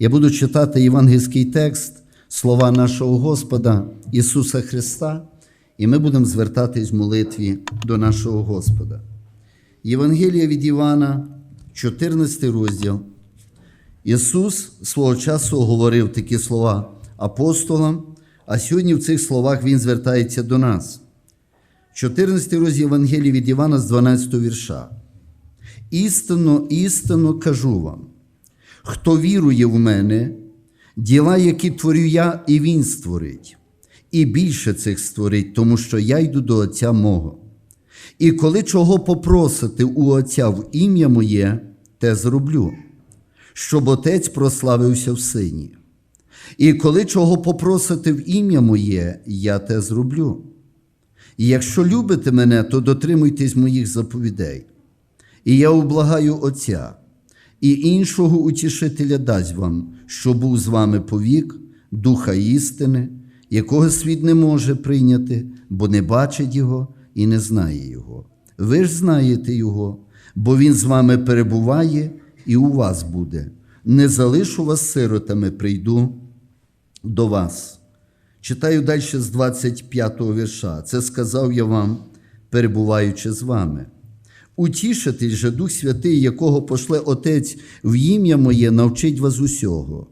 Я буду читати євангельський текст, слова нашого Господа Ісуса Христа, і ми будемо звертатись в молитві до нашого Господа. Євангелія від Івана, 14 розділ. Ісус свого часу говорив такі слова апостолам, а сьогодні в цих словах Він звертається до нас. 14 розділ Євангелії від Івана з 12 вірша. Істинно, істинно кажу вам, хто вірує в мене, діла, які творю я, і Він створить, і більше цих створить, тому що я йду до Отця мого. І коли чого попросите у Отця в ім'я моє, те зроблю, щоб Отець прославився в Сині. І коли чого попросите в ім'я моє, я те зроблю. І якщо любите мене, то дотримуйтесь моїх заповідей. І я облагаю Отця, і іншого утішителя дасть вам, що був з вами повік, Духа істини, якого світ не може прийняти, бо не бачить Його і не знає Його. Ви ж знаєте Його, бо Він з вами перебуває і у вас буде. Не залишу вас сиротами, прийду до вас. Читаю далі з 25 го вірша. Це сказав я вам, перебуваючи з вами. Утішитель же Дух Святий, якого пошле Отець в ім'я моє, навчить вас усього,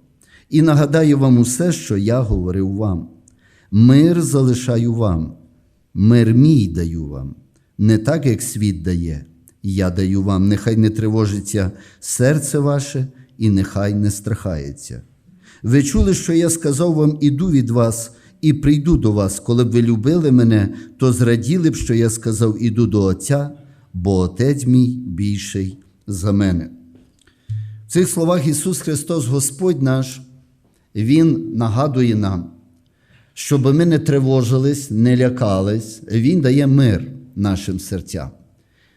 і нагадає вам усе, що я говорив вам. Мир залишаю вам, мир мій даю вам, не так, як світ дає. Я даю вам, нехай не тривожиться серце ваше, і нехай не страхається. Ви чули, що я сказав вам, іду від вас і прийду до вас. Коли б ви любили мене, то зраділи б, що я сказав, іду до Отця, бо Отець мій більший за мене. В цих словах Ісус Христос, Господь наш, Він нагадує нам, щоб ми не тривожились, не лякались, Він дає мир нашим серцям.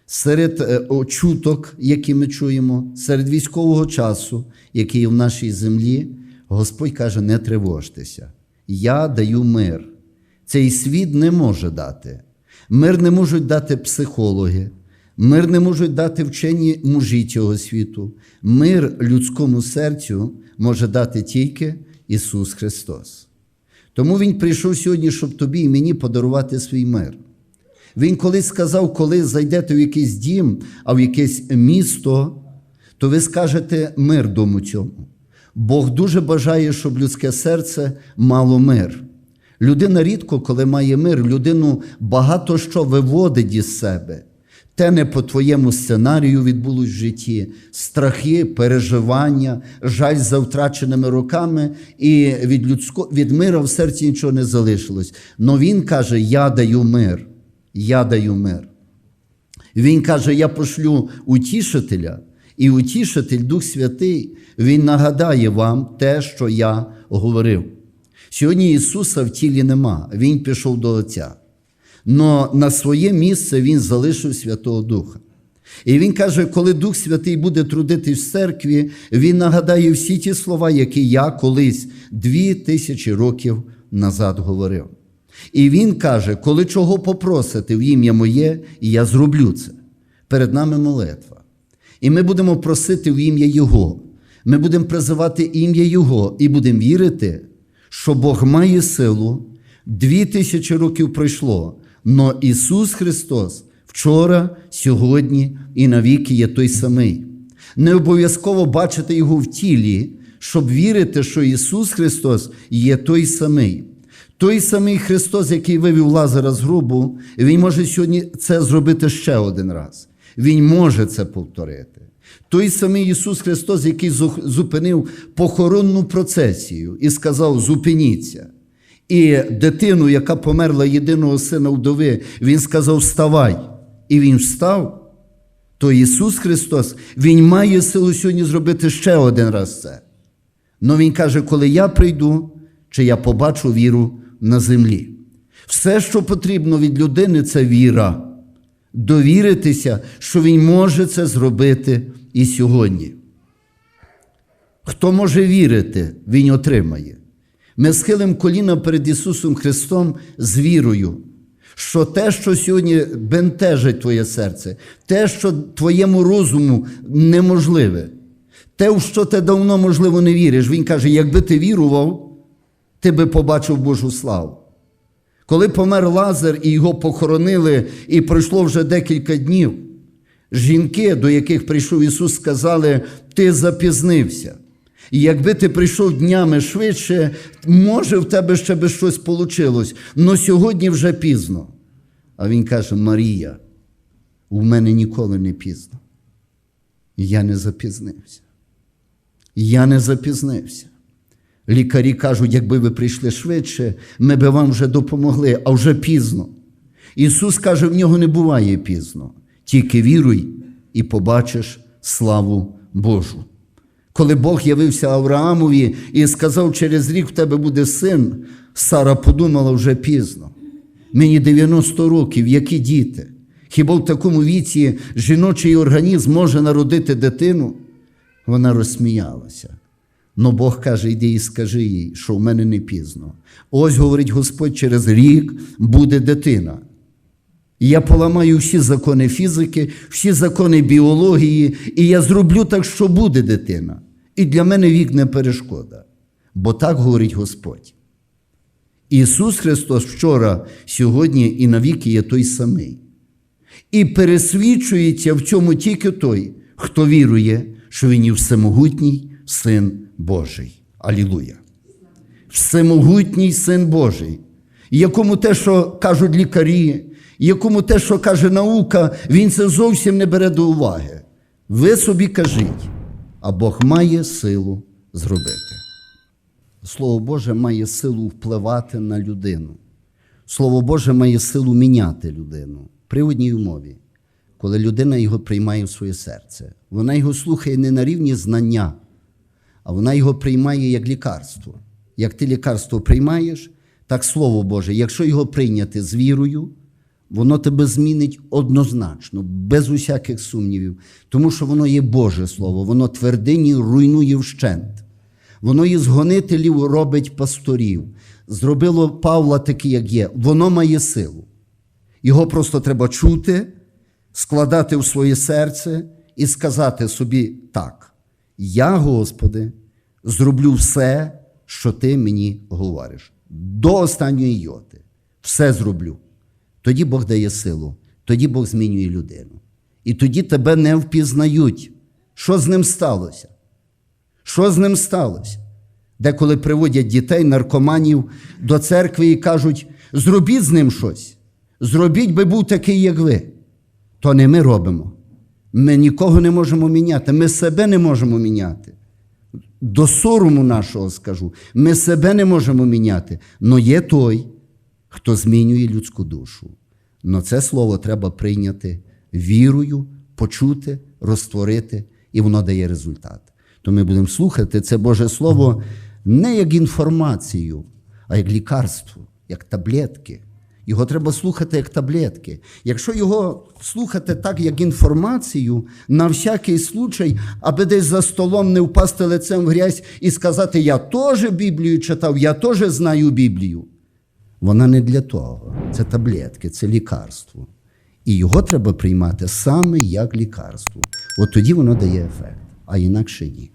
Серед е, чуток, які ми чуємо, серед військового часу, який в нашій землі, Господь каже: не тривожтеся. Я даю мир. Цей світ не може дати. Мир не можуть дати психологи, мир не можуть дати вчені мужі цього світу. Мир людському серцю може дати тільки Ісус Христос. Тому Він прийшов сьогодні, щоб тобі і мені подарувати свій мир. Він колись сказав, коли зайдете в якийсь дім, а в якесь місто, то ви скажете мир дому цьому. Бог дуже бажає, щоб людське серце мало мир. Людина рідко, коли має мир, людину багато що виводить із себе. Те не по твоєму сценарію відбулось в житті, страхи, переживання, жаль за втраченими роками, і від людсько, від мира в серці нічого не залишилось. Но він каже: Я даю мир. Я даю мир. Він каже: Я пошлю утішителя, і утішитель, Дух Святий, Він нагадає вам те, що я говорив. Сьогодні Ісуса в тілі нема, Він пішов до Отця. Но на своє місце Він залишив Святого Духа. І Він каже, коли Дух Святий буде трудитись в церкві, Він нагадає всі ті слова, які я колись дві тисячі років назад говорив. І Він каже, коли чого попросите в ім'я моє, я зроблю це. Перед нами молитва. І ми будемо просити в ім'я Його. Ми будемо призивати ім'я Його і будемо вірити, що Бог має силу. Дві тисячі років пройшло, но Ісус Христос вчора, сьогодні і навіки є той самий. Не обов'язково бачити Його в тілі, щоб вірити, що Ісус Христос є той самий. Той самий Христос, який вивів Лазара з гробу, Він може сьогодні це зробити ще один раз. Він може це повторити. Той самий Ісус Христос, який зупинив похоронну процесію і сказав: зупиніться. І дитину, яка померла єдиного сина вдови, Він сказав: Вставай. І він встав. То Ісус Христос, Він має силу сьогодні зробити ще один раз це. Но Він каже, коли я прийду, чи я побачу віру на землі. Все, що потрібно від людини, це віра. Довіритися, що Він може це зробити і сьогодні. Хто може вірити, Він отримає. Ми схилимо коліна перед Ісусом Христом з вірою, що те, що сьогодні бентежить твоє серце, те, що твоєму розуму неможливе, те, в що ти давно, можливо, не віриш. Він каже: якби ти вірував, ти би побачив Божу славу. Коли помер Лазар і його похоронили, і пройшло вже декілька днів, жінки, до яких прийшов Ісус, сказали: Ти запізнився. І якби ти прийшов днями швидше, може, в тебе ще би щось получило. але сьогодні вже пізно. А він каже: Марія, у мене ніколи не пізно. Я не запізнився. Я не запізнився. Лікарі кажуть, якби ви прийшли швидше, ми би вам вже допомогли, а вже пізно. Ісус каже, в нього не буває пізно. Тільки віруй і побачиш славу Божу. Коли Бог явився Авраамові і сказав, через рік в тебе буде син, Сара подумала вже пізно. Мені 90 років, які діти? Хіба в такому віці жіночий організм може народити дитину? Вона розсміялася. Но Бог каже, йди і скажи їй, що в мене не пізно. Ось, говорить Господь, через рік буде дитина. Я поламаю всі закони фізики, всі закони біології, і я зроблю так, що буде дитина. І для мене вік не перешкода. Бо так говорить Господь. Ісус Христос вчора, сьогодні і навіки є той самий. І пересвідчується в цьому тільки той, хто вірує, що Він є всемогутній Син Божий. Алілуя. Всемогутній Син Божий, якому те, що кажуть лікарі, якому те, що каже наука, він це зовсім не бере до уваги. Ви собі кажіть, а Бог має силу зробити. Слово Боже має силу впливати на людину. Слово Боже має силу міняти людину при одній умові, коли людина його приймає в своє серце. Вона його слухає не на рівні знання, а вона його приймає як лікарство. Як ти лікарство приймаєш, так Слово Боже, якщо його прийняти з вірою, воно тебе змінить однозначно, без усяких сумнівів, тому що воно є Боже Слово, воно твердині руйнує вщент. Воно із гонителів робить пасторів. Зробило Павла такий, як є. Воно має силу. Його просто треба чути, складати в своє серце і сказати собі так: я, Господи, зроблю все, що ти мені говориш. До останньої йоти. Все зроблю. Тоді Бог дає силу, тоді Бог змінює людину. І тоді тебе не впізнають. Що з ним сталося? Що з ним сталося? Деколи приводять дітей, наркоманів до церкви і кажуть: зробіть з ним щось. Зробіть би був такий, як ви. То не ми робимо. Ми нікого не можемо міняти, ми себе не можемо міняти. До сорому нашого скажу, ми себе не можемо міняти. Но є той, хто змінює людську душу. Но це слово треба прийняти вірою, почути, розтворити, і воно дає результат. То ми будемо слухати це Боже Слово не як інформацію, а як лікарство, як таблетки. Його треба слухати як таблетки. Якщо його слухати так, як інформацію, на всякий случай, аби десь за столом не впасти лицем в грязь і сказати, я теж Біблію читав, я теж знаю Біблію. Вона не для того. Це таблетки, це лікарство. І його треба приймати саме як лікарство. От тоді воно дає ефект, а інакше ні.